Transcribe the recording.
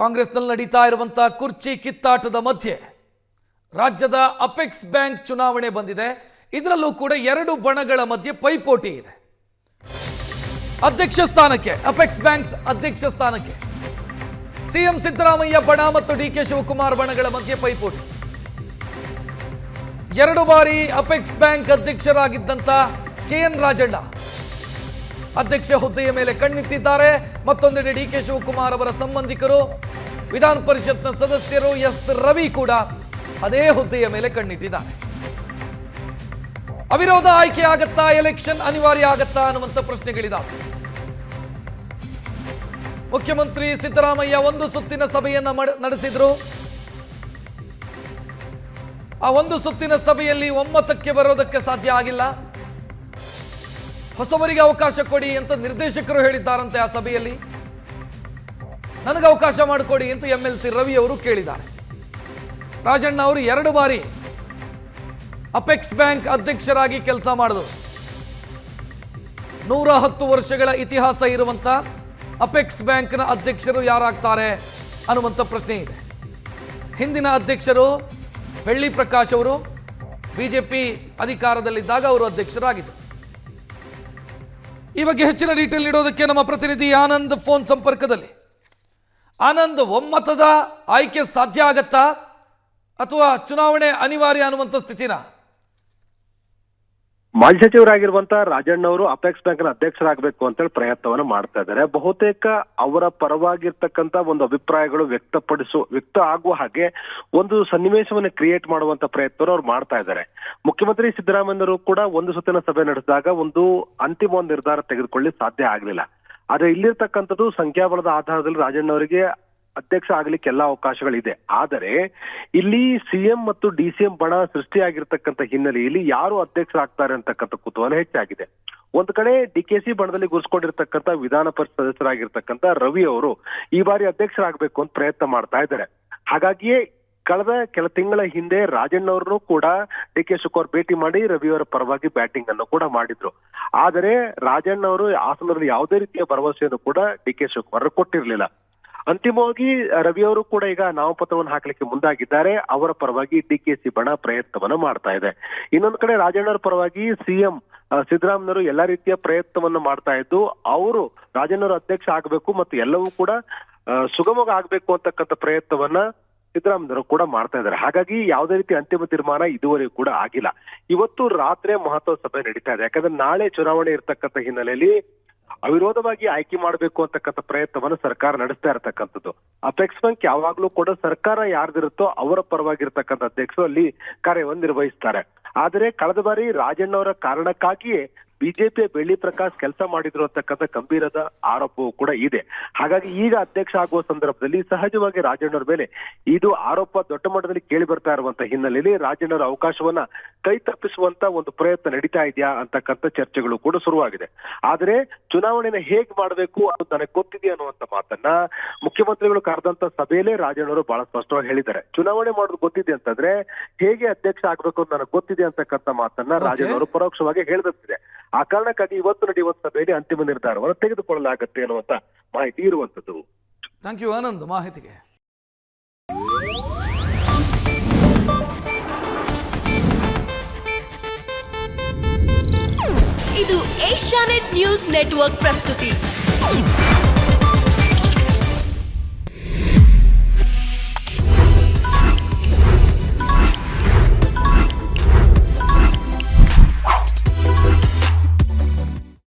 ಕಾಂಗ್ರೆಸ್ನಲ್ಲಿ ನಡೀತಾ ಇರುವಂಥ ಕುರ್ಚಿ ಕಿತ್ತಾಟದ ಮಧ್ಯೆ ರಾಜ್ಯದ ಅಪೆಕ್ಸ್ ಬ್ಯಾಂಕ್ ಚುನಾವಣೆ ಬಂದಿದೆ. ಇದರಲ್ಲೂ ಕೂಡ ಎರಡು ಬಣಗಳ ಮಧ್ಯೆ ಪೈಪೋಟಿ ಇದೆ. ಅಧ್ಯಕ್ಷ ಸ್ಥಾನಕ್ಕೆ, ಅಪೆಕ್ಸ್ ಬ್ಯಾಂಕ್ಸ್ ಅಧ್ಯಕ್ಷ ಸ್ಥಾನಕ್ಕೆ ಸಿಎಂ ಸಿದ್ದರಾಮಯ್ಯ ಬಣ ಮತ್ತು ಡಿ ಕೆ ಶಿವಕುಮಾರ್ ಬಣಗಳ ಮಧ್ಯೆ ಪೈಪೋಟಿ. ಎರಡು ಬಾರಿ ಅಪೆಕ್ಸ್ ಬ್ಯಾಂಕ್ ಅಧ್ಯಕ್ಷರಾಗಿದ್ದಂತ ಕೆ ಎನ್ ರಾಜಣ್ಣ ಅಧ್ಯಕ್ಷ ಹುದ್ದೆಯ ಮೇಲೆ ಕಣ್ಣಿಟ್ಟಿದ್ದಾರೆ. ಮತ್ತೊಂದೆಡೆ ಡಿ ಕೆ ಶಿವಕುಮಾರ್ ಅವರ ಸಂಬಂಧಿಕರು ವಿಧಾನ ಪರಿಷತ್ನ ಸದಸ್ಯರು ಎಸ್ ರವಿ ಕೂಡ ಅದೇ ಹುದ್ದೆಯ ಮೇಲೆ ಕಣ್ಣಿಟ್ಟಿದ್ದಾರೆ. ಅವಿರೋಧ ಆಯ್ಕೆ ಆಗತ್ತಾ, ಎಲೆಕ್ಷನ್ ಅನಿವಾರ್ಯ ಆಗತ್ತಾ ಅನ್ನುವಂಥ ಪ್ರಶ್ನೆಗಳಿದ ಮುಖ್ಯಮಂತ್ರಿ ಸಿದ್ದರಾಮಯ್ಯ ಒಂದು ಸುತ್ತಿನ ಸಭೆಯನ್ನ ನಡೆಸಿದ್ರು. ಆ ಒಂದು ಸುತ್ತಿನ ಸಭೆಯಲ್ಲಿ ಒಮ್ಮತಕ್ಕೆ ಬರೋದಕ್ಕೆ ಸಾಧ್ಯ ಆಗಿಲ್ಲ. ಹೊಸಬರಿಗೆ ಅವಕಾಶ ಕೊಡಿ ಅಂತ ನಿರ್ದೇಶಕರು ಹೇಳಿದ್ದಾರಂತೆ ಆ ಸಭೆಯಲ್ಲಿ. ನನಗೆ ಅವಕಾಶ ಮಾಡಿಕೊಡಿ ಅಂತ ಎಂ ಎಲ್ ಸಿ ರವಿ ಅವರು ಕೇಳಿದ್ದಾರೆ. ರಾಜಣ್ಣ ಅವರು ಎರಡು ಬಾರಿ ಅಪೆಕ್ಸ್ ಬ್ಯಾಂಕ್ ಅಧ್ಯಕ್ಷರಾಗಿ ಕೆಲಸ ಮಾಡಿದರು. ನೂರ ಹತ್ತು ವರ್ಷಗಳ ಇತಿಹಾಸ ಇರುವಂತ ಅಪೆಕ್ಸ್ ಬ್ಯಾಂಕ್ನ ಅಧ್ಯಕ್ಷರು ಯಾರಾಗ್ತಾರೆ ಅನ್ನುವಂಥ ಪ್ರಶ್ನೆ ಇದೆ. ಹಿಂದಿನ ಅಧ್ಯಕ್ಷರು ಬೆಳ್ಳಿ ಪ್ರಕಾಶ್ ಅವರು, ಬಿಜೆಪಿ ಅಧಿಕಾರದಲ್ಲಿದ್ದಾಗ ಅವರು ಅಧ್ಯಕ್ಷರಾಗಿದ್ದರು. ಈ ಬಗ್ಗೆ ಹೆಚ್ಚಿನ ಡೀಟೇಲ್ ನೀಡೋದಕ್ಕೆ ನಮ್ಮ ಪ್ರತಿನಿಧಿ ಆನಂದ್ ಫೋನ್ ಸಂಪರ್ಕದಲ್ಲಿ. ಆನಂದ್ ಒಮ್ಮತದ ಆಯ್ಕೆ ಸಾಧ್ಯ ಆಗತ್ತಾ? ಅಥವಾ ಚುನಾವಣೆ ಅನಿವಾರ್ಯ ಅನ್ನುವಂಥ ಸ್ಥಿತಿನ? ಮಾಜಿ ಸಚಿವರಾಗಿರುವಂತಹ ರಾಜಣ್ಣ ಅವರು ಅಪೆಕ್ಸ್ ಬ್ಯಾಂಕ್ನ ಅಧ್ಯಕ್ಷರಾಗಬೇಕು ಅಂತೇಳಿ ಪ್ರಯತ್ನವನ್ನ ಮಾಡ್ತಾ ಇದ್ದಾರೆ. ಬಹುತೇಕ ಅವರ ಪರವಾಗಿರ್ತಕ್ಕಂತ ಒಂದು ಅಭಿಪ್ರಾಯಗಳು ವ್ಯಕ್ತಪಡಿಸು, ವ್ಯಕ್ತ ಆಗುವ ಹಾಗೆ ಒಂದು ಸನ್ನಿವೇಶವನ್ನ ಕ್ರಿಯೇಟ್ ಮಾಡುವಂತ ಪ್ರಯತ್ನವನ್ನು ಅವ್ರು ಮಾಡ್ತಾ ಇದ್ದಾರೆ. ಮುಖ್ಯಮಂತ್ರಿ ಸಿದ್ದರಾಮಯ್ಯರು ಕೂಡ ಒಂದು ಸುತ್ತಿನ ಸಭೆ ನಡೆಸಿದಾಗ ಒಂದು ಅಂತಿಮ ನಿರ್ಧಾರ ತೆಗೆದುಕೊಳ್ಳಿ ಸಾಧ್ಯ ಆಗಲಿಲ್ಲ. ಆದ್ರೆ ಇಲ್ಲಿರ್ತಕ್ಕಂಥದ್ದು ಸಂಖ್ಯಾಬಲದ ಆಧಾರದಲ್ಲಿ ರಾಜಣ್ಣ ಅವರಿಗೆ ಅಧ್ಯಕ್ಷ ಆಗ್ಲಿಕ್ಕೆ ಎಲ್ಲಾ ಅವಕಾಶಗಳಿದೆ. ಆದರೆ ಇಲ್ಲಿ ಸಿಎಂ ಮತ್ತು ಡಿ ಸಿಎಂ ಬಣ ಸೃಷ್ಟಿಯಾಗಿರ್ತಕ್ಕಂಥ ಹಿನ್ನೆಲೆಯಲ್ಲಿ ಯಾರು ಅಧ್ಯಕ್ಷರಾಗ್ತಾರೆ ಅಂತಕ್ಕಂಥ ಕುತೂಹಲ ಹೆಚ್ಚಾಗಿದೆ. ಒಂದ್ ಕಡೆ ಡಿ ಕೆ ಸಿ ಬಣದಲ್ಲಿ ಗುರುಸ್ಕೊಂಡಿರ್ತಕ್ಕಂಥ ವಿಧಾನ ಪರಿಷತ್ ಸದಸ್ಯರಾಗಿರ್ತಕ್ಕಂಥ ರವಿ ಅವರು ಈ ಬಾರಿ ಅಧ್ಯಕ್ಷರಾಗಬೇಕು ಅಂತ ಪ್ರಯತ್ನ ಮಾಡ್ತಾ ಇದ್ದಾರೆ. ಹಾಗಾಗಿಯೇ ಕಳೆದ ಕೆಲ ತಿಂಗಳ ಹಿಂದೆ ರಾಜಣ್ಣವ್ರನ್ನು ಕೂಡ ಡಿ ಕೆ ಶಿವಕುಮಾರ್ ಭೇಟಿ ಮಾಡಿ ರವಿ ಅವರ ಪರವಾಗಿ ಬ್ಯಾಟಿಂಗ್ ಅನ್ನು ಕೂಡ ಮಾಡಿದ್ರು. ಆದರೆ ರಾಜಣ್ಣ ಅವರು ಆ ಸಂದರ್ಭದಲ್ಲಿ ಯಾವುದೇ ರೀತಿಯ ಭರವಸೆಯನ್ನು ಕೂಡ ಡಿ ಕೆ ಶಿವಕುಮಾರ್ ಕೊಟ್ಟಿರಲಿಲ್ಲ. ಅಂತಿಮವಾಗಿ ರವಿ ಅವರು ಕೂಡ ಈಗ ನಾಮಪತ್ರವನ್ನು ಹಾಕಲಿಕ್ಕೆ ಮುಂದಾಗಿದ್ದಾರೆ. ಅವರ ಪರವಾಗಿ ಡಿ ಕೆ ಸಿ ಬಣ ಪ್ರಯತ್ನವನ್ನ ಮಾಡ್ತಾ ಇದೆ. ಇನ್ನೊಂದು ಕಡೆ ರಾಜಣ್ಣವರ ಪರವಾಗಿ ಸಿಎಂ ಸಿದ್ದರಾಮಯ್ಯವರು ಎಲ್ಲಾ ರೀತಿಯ ಪ್ರಯತ್ನವನ್ನ ಮಾಡ್ತಾ ಇದ್ದು, ಅವರು ರಾಜಣ್ಣವರು ಅಧ್ಯಕ್ಷ ಆಗಬೇಕು ಮತ್ತು ಎಲ್ಲವೂ ಕೂಡ ಸುಗಮವಾಗಿ ಆಗ್ಬೇಕು ಅಂತಕ್ಕಂಥ ಪ್ರಯತ್ನವನ್ನ ಸಿದ್ದರಾಮಯ್ಯವರು ಕೂಡ ಮಾಡ್ತಾ ಇದ್ದಾರೆ. ಹಾಗಾಗಿ ಯಾವುದೇ ರೀತಿ ಅಂತಿಮ ತೀರ್ಮಾನ ಇದುವರೆಗೂ ಕೂಡ ಆಗಿಲ್ಲ. ಇವತ್ತು ರಾತ್ರಿ ಮಹತ್ವ ಸಭೆ ನಡೀತಾ ಇದೆ. ಯಾಕಂದ್ರೆ ನಾಳೆ ಚುನಾವಣೆ ಇರ್ತಕ್ಕಂಥ ಹಿನ್ನೆಲೆಯಲ್ಲಿ ಅವಿರೋಧವಾಗಿ ಆಯ್ಕೆ ಮಾಡಬೇಕು ಅಂತಕ್ಕಂಥ ಪ್ರಯತ್ನವನ್ನು ಸರ್ಕಾರ ನಡೆಸ್ತಾ ಇರತಕ್ಕಂಥದ್ದು. ಅಪೆಕ್ಸ್ ಬ್ಯಾಂಕ್ ಯಾವಾಗ್ಲೂ ಕೂಡ ಸರ್ಕಾರ ಯಾರ್ದಿರುತ್ತೋ ಅವರ ಪರವಾಗಿರ್ತಕ್ಕಂಥ ಅಧ್ಯಕ್ಷರು ಅಲ್ಲಿ ಕಾರ್ಯವನ್ನು ನಿರ್ವಹಿಸ್ತಾರೆ. ಆದರೆ ಕಳೆದ ಬಾರಿ ರಾಜಣ್ಣವರ ಕಾರಣಕ್ಕಾಗಿಯೇ ಬಿಜೆಪಿಯ ಬೆಳ್ಳಿ ಪ್ರಕಾಶ್ ಕೆಲಸ ಮಾಡಿದ್ರು ಅಂತಕ್ಕಂಥ ಗಂಭೀರದ ಆರೋಪವೂ ಕೂಡ ಇದೆ. ಹಾಗಾಗಿ ಈಗ ಅಧ್ಯಕ್ಷ ಆಗುವ ಸಂದರ್ಭದಲ್ಲಿ ಸಹಜವಾಗಿ ರಾಜಣ್ಣವ್ರ ಮೇಲೆ ಇದು ಆರೋಪ ದೊಡ್ಡ ಮಟ್ಟದಲ್ಲಿ ಕೇಳಿ ಬರ್ತಾ ಇರುವಂತ ಹಿನ್ನೆಲೆಯಲ್ಲಿ ರಾಜಣ್ಣವರ ಅವಕಾಶವನ್ನ ಕೈ ತಪ್ಪಿಸುವಂತ ಒಂದು ಪ್ರಯತ್ನ ನಡೀತಾ ಇದೆಯಾ ಅಂತಕ್ಕಂಥ ಚರ್ಚೆಗಳು ಕೂಡ ಶುರುವಾಗಿದೆ. ಆದರೆ ಚುನಾವಣೆನ ಹೇಗ್ ಮಾಡಬೇಕು ಅದು ನನಗೆ ಗೊತ್ತಿದೆ ಅನ್ನುವಂತ ಮಾತನ್ನ ಮುಖ್ಯಮಂತ್ರಿಗಳು ಕರೆದಂತ ಸಭೆಯಲ್ಲೇ ರಾಜಣ್ಣವರು ಬಹಳ ಸ್ಪಷ್ಟವಾಗಿ ಹೇಳಿದ್ದಾರೆ. ಚುನಾವಣೆ ಮಾಡೋದು ಗೊತ್ತಿದೆ ಅಂತಂದ್ರೆ ಹೇಗೆ ಅಧ್ಯಕ್ಷ ಆಗ್ಬೇಕು ಅಂತ ನನಗೆ ಗೊತ್ತಿದೆ ಅಂತಕ್ಕಂಥ ಮಾತನ್ನ. ರಾಜಣ್ಣವರು ಪರೋಕ್ಷವಾಗಿ ಹೇಳಿದಂತಿದೆ. ಆ ಕಾರಣಕ್ಕಾಗಿ ಇವತ್ತು ನಡೆಯುವ ಸಭೆಯಲ್ಲಿ ಅಂತಿಮ ನಿರ್ಧಾರವನ್ನು ತೆಗೆದುಕೊಳ್ಳಲಾಗುತ್ತೆ ಅನ್ನುವಂತ ಮಾಹಿತಿ ಇರುವಂತದ್ದು ಥ್ಯಾಂಕ್ ಯು ಆನಂದ್ ಮಾಹಿತಿಗೆ. ಇದು ಏಷ್ಯಾನೆಟ್ ನ್ಯೂಸ್ ನೆಟ್ವರ್ಕ್ ಪ್ರಸ್ತುತಿ.